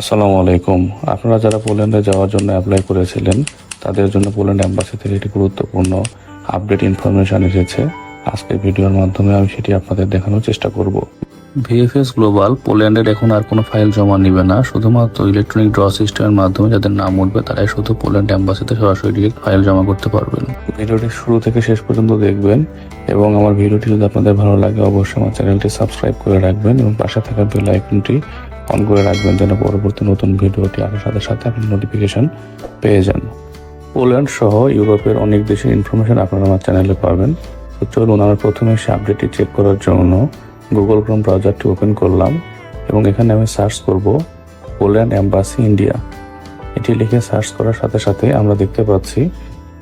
আসসালামু আলাইকুম। আপনারা যারা পোল্যান্ডে যাওয়ার জন্য অ্যাপ্লাই করেছিলেন তাদের জন্য পোল্যান্ড অ্যাম্বাসি থেকে একটি গুরুত্বপূর্ণ আপডেট ইনফরমেশন এসেছে। আজকের ভিডিওর মাধ্যমে আমি সেটি আপনাদের দেখানোর চেষ্টা করব। ভিএফএস গ্লোবাল পোল্যান্ডের এখন আর কোনো ফাইল জমা নেবে না। শুধুমাত্র ইলেকট্রনিক ড্র সিস্টেমের মাধ্যমে যাদের নাম উঠবে তারাই শুধু পোল্যান্ড অ্যাম্বাসিতে সরাসরি ডিরেক্ট ফাইল জমা করতে পারবেন। ভিডিওটি শুরু থেকে শেষ পর্যন্ত দেখবেন এবং আমার ভিডিওটি যদি আপনাদের ভালো লাগে অবশ্যই আমার চ্যানেলটি সাবস্ক্রাইব করে রাখবেন এবং পাশে থাকা বেল আইকনটি অন করে রাখবেন যেন পরবর্তী নতুন ভিডিওটি আসার সাথে সাথে আপনি নোটিফিকেশন পেয়ে যান। পোল্যান্ড সহ ইউরোপের অনেক দেশের ইনফরমেশন আপনারা আমার চ্যানেলে পাবেন। তো চলুন, আমরা প্রথমে সে আপডেটটি চেক করার জন্য গুগল ক্রোম ব্রাউজারটি ওপেন করলাম এবং এখানে আমি সার্চ করব পোল্যান্ড অ্যাম্বাসি ইন্ডিয়া এটি লিখে সার্চ করার সাথে সাথে আমরা দেখতে পাচ্ছি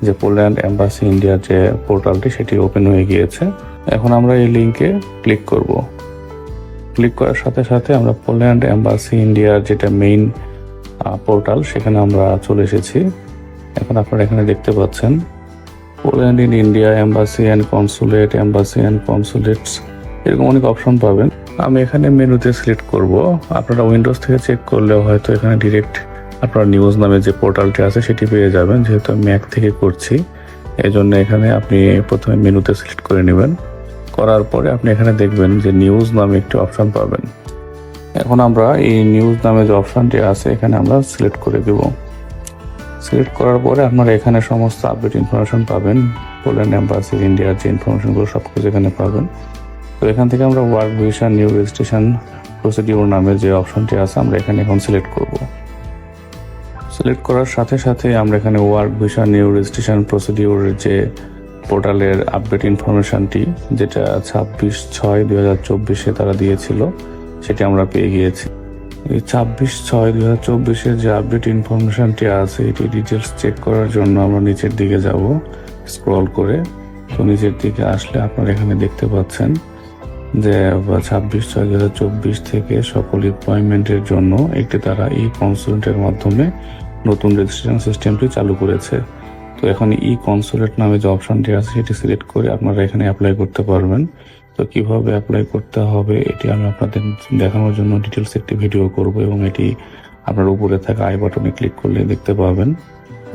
যে পোল্যান্ড অ্যাম্বাসি ইন্ডিয়ার যে পোর্টালটি সেটি ওপেন হয়ে গিয়েছে। এখন আমরা এই লিঙ্কে ক্লিক করব। ক্লিক করার সাথে সাথে আমরা পোল্যান্ড অ্যাম্বাসি ইন্ডিয়ার যেটা মেইন পোর্টাল সেখানে আমরা চলে এসেছি। এখন আপনারা এখানে দেখতে পাচ্ছেন Poland in India embassy and consulate embassy and consulates এরকম অনেক অপশন পাবেন। আমি এখানে মেনুতে সিলেক্ট করব। আপনারা উইন্ডোজ থেকে চেক করলেও হয়তো এখানে ডিরেক্ট আপনার নিউজ নামে যে পোর্টালটি আছে, সেটি পেয়ে যাবেন। যেহেতু আমি ম্যাক থেকে করছি এই জন্য এখানে আপনি প্রথমে মেনুতে সিলেক্ট করে নেবেন। করার পরে আপনি এখানে দেখবেন যে নিউজ নামে একটি অপশান পাবেন। এখন আমরা এই নিউজ নামে যে অপশনটি আছে, এখানে আমরা সিলেক্ট করে দেব। সিলেক্ট করার পরে আপনারা এখানে সমস্ত আপডেট ইনফরমেশন পাবেন। পোল্যান্ড অ্যাম্বাসি ইন্ডিয়ার যে ইনফরমেশনগুলো সব কিছু এখানে পাবেন। তো এখান থেকে আমরা work visa new registration procedure নামে যে অপশনটি আছে, আমরা এখানে এখন সিলেক্ট করব। সিলেক্ট করার সাথে সাথে আমরা এখানে ওয়ার্ক ভিসা নিউ রেজিস্ট্রেশন প্রসিডিউরের যে পোর্টালের আপডেট ইনফরমেশনটি যেটা ছাব্বিশ ছয় দুই হাজার চব্বিশে তারা দিয়েছিল, সেটি আমরা পেয়ে গিয়েছি। এই ছাব্বিশ ছয় দুই হাজার চব্বিশের যে আপডেট ইনফরমেশনটি আছে, এটি ডিটেলস চেক করার জন্য আমরা নিচের দিকে যাব, স্ক্রল করে। তো নিচের দিকে আসলে আপনারা এখানে দেখতে পাচ্ছেন যে ছাব্বিশ ছয় দু হাজার চব্বিশ থেকে সকল এপয়েন্টমেন্টের জন্য একটি তারা ই কনসুলেন্টের মাধ্যমে নতুন রেজিস্ট্রেশন সিস্টেমটি চালু করেছে। তো এখন ই কনসুলেট নামে যে অপশনটি আছে সেটি সিলেক্ট করে আপনারা এখানে অ্যাপ্লাই করতে পারবেন। তো কীভাবে অ্যাপ্লাই করতে হবে এটি আমি আপনাদের দেখানোর জন্য ডিটেলস একটি ভিডিও করব এবং এটি আপনার উপরে থাকা আই বাটনে ক্লিক করলে দেখতে পাবেন।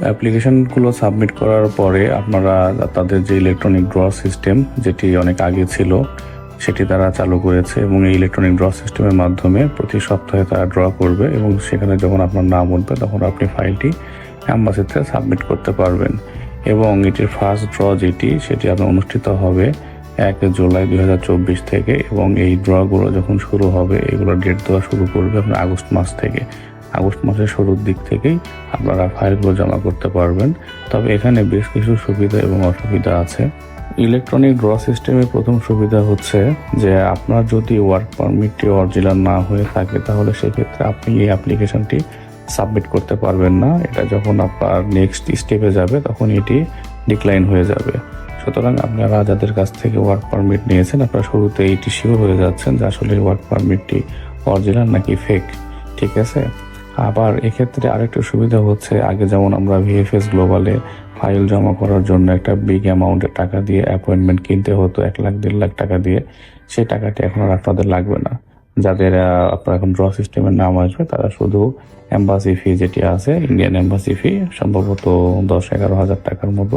অ্যাপ্লিকেশনগুলো সাবমিট করার পরে আপনারা তাদের যে ইলেকট্রনিক ড্র সিস্টেম যেটি অনেক আগে ছিল, সেটি তারা চালু করেছে এবং এই ইলেকট্রনিক ড্র সিস্টেমের মাধ্যমে প্রতি সপ্তাহে তারা ড্র করবে এবং সেখানে যখন আপনার নাম উঠবে তখন আপনি ফাইলটি অ্যাম্বাসিতে সাবমিট করতে পারবেন। এবং এটির ফার্স্ট ড্র যেটি, সেটি আপনার অনুষ্ঠিত হবে এক জুলাই দু হাজার চব্বিশ থেকে। এবং এই ড্রগুলো যখন শুরু হবে এগুলো ডেট দেওয়া শুরু করবে আপনার আগস্ট মাস থেকে। আগস্ট মাসের শুরুর দিক থেকেই আপনারা ফাইলগুলো জমা করতে পারবেন। তবে এখানে বেশ কিছু সুবিধা এবং অসুবিধা আছে। ইলেকট্রনিক ড্র সিস্টেমের প্রথম সুবিধা হচ্ছে যে, আপনার যদি ওয়ার্ক পারমিটটি অরিজিনাল না হয়ে থাকে, তাহলে সেক্ষেত্রে আপনি এই অ্যাপ্লিকেশনটি সাবমিট করতে পারবেন না। এটা যখন আপনার নেক্সট স্টেপে যাবে, তখন এটি ডিক্লাইন হয়ে যাবে। সুতরাং আপনারা যাদের কাছ থেকে ওয়ার্ক পারমিট নিয়েছেন, আপনারা শুরুতে এইটি শিওর হয়ে যাচ্ছেন যে আসলে ওয়ার্ক পারমিটটি অরিজিনাল নাকি ফেক ঠিক আছে? আবার এক্ষেত্রে আরেকটা সুবিধা হচ্ছে, আগে যেমন আমরা ভিএফএস গ্লোবালে ফাইল জমা করার জন্য একটা বিগ অ্যামাউন্টের টাকা দিয়ে অ্যাপয়েন্টমেন্ট কিনতে হতো, এক লাখ, দেড় লাখ টাকা দিয়ে, সেই টাকাটি এখন আর আপনাদের লাগবে না। যাদের আপনার এখন ড্র সিস্টেমের নাম আসবে, তারা শুধু এম্বাসি ফি যেটি আছে ইন্ডিয়ান এম্বাসি ফি সম্ভবত দশ এগারো হাজার টাকার মতো।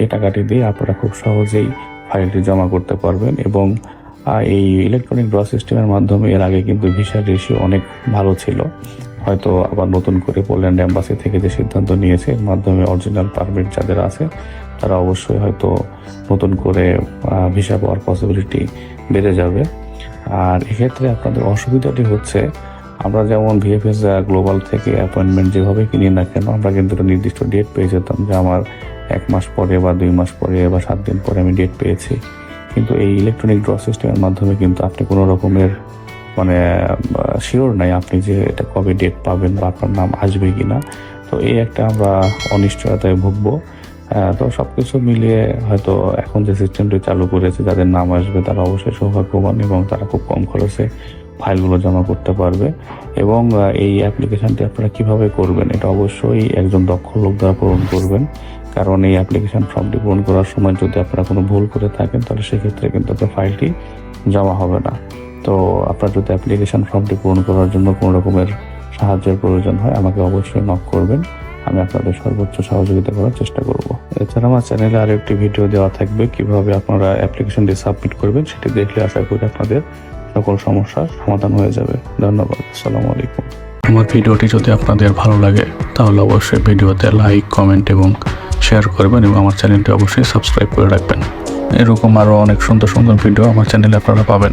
এই টাকাটি দিয়ে আপনারা খুব সহজেই ফাইলটি জমা করতে পারবেন এবং এই ইলেকট্রনিক ড্র সিস্টেমের মাধ্যমে এর আগে কিন্তু ভিসার রেশিও অনেক ভালো ছিল। হয়তো আবার নতুন করে পোল্যান্ড এম্বাসি থেকে যে সিদ্ধান্ত নিয়েছে, এর মাধ্যমে অরিজিনাল পারমিট যাদের আছে, তারা অবশ্যই হয়তো নতুন করে ভিসা পাওয়ার পসিবিলিটি বেড়ে যাবে। আর এক্ষেত্রে আপনাদের অসুবিধাটি হচ্ছে, আমরা যেমন ভিএফএস গ্লোবাল থেকে অ্যাপয়েন্টমেন্ট যেভাবে কিনি না কেন, আমরা কিন্তু একটা নির্দিষ্ট ডেট পেয়ে যেতাম যে আমার এক মাস পরে বা দুই মাস পরে বা সাত দিন পরে আমি ডেট পেয়েছি। কিন্তু এই ইলেকট্রনিক ড্র সিস্টেমের মাধ্যমে কিন্তু আপনি কোনো রকমের মানে শিওর নাই আপনি যে এটা কবে ডেট পাবেন বা আপনার নাম আসবে কি না তো এই একটা আমরা অনিশ্চয়তায় ভুগবো। আহ, তো সবকিছু মিলিয়ে হয়তো এখন যে সিস্টেমটি চালু করেছে যাদের নাম আসবে তারা অবশ্যই সৌভাগ্যবান এবং তারা খুব কম খরচে ফাইলগুলো জমা করতে পারবে। এবং এই অ্যাপ্লিকেশনটি আপনারা কীভাবে করবেন এটা অবশ্যই একজন দক্ষ লোক দ্বারা পূরণ করবেন। কারণ এই অ্যাপ্লিকেশান ফর্মটি পূরণ করার সময় যদি আপনারা কোনো ভুল করে থাকেন তাহলে সেক্ষেত্রে কিন্তু আপনার ফাইলটি জমা হবে না। তো আপনার যদি অ্যাপ্লিকেশান ফর্মটি পূরণ করার জন্য কোনো রকমের সাহায্যের প্রয়োজন হয় আমাকে অবশ্যই নক করবেন। আমি আপনাদের সর্বোচ্চ সহযোগিতা করার চেষ্টা করব। এছাড়া আমার চ্যানেলে আরও একটি ভিডিও দেওয়া থাকবে, কীভাবে আপনারা অ্যাপ্লিকেশনটি সাবমিট করবেন সেটি দেখলে আশা করি আপনাদের সকল সমস্যার সমাধান হয়ে যাবে। ধন্যবাদ, আসসালামু আলাইকুম। আমার ভিডিওটি যদি আপনাদের ভালো লাগে, তাহলে অবশ্যই ভিডিওতে লাইক কমেন্ট এবং শেয়ার করবেন এবং আমার চ্যানেলটি অবশ্যই সাবস্ক্রাইব করে রাখবেন। এরকম আরও অনেক সুন্দর সুন্দর ভিডিও আমার চ্যানেলে আপনারা পাবেন।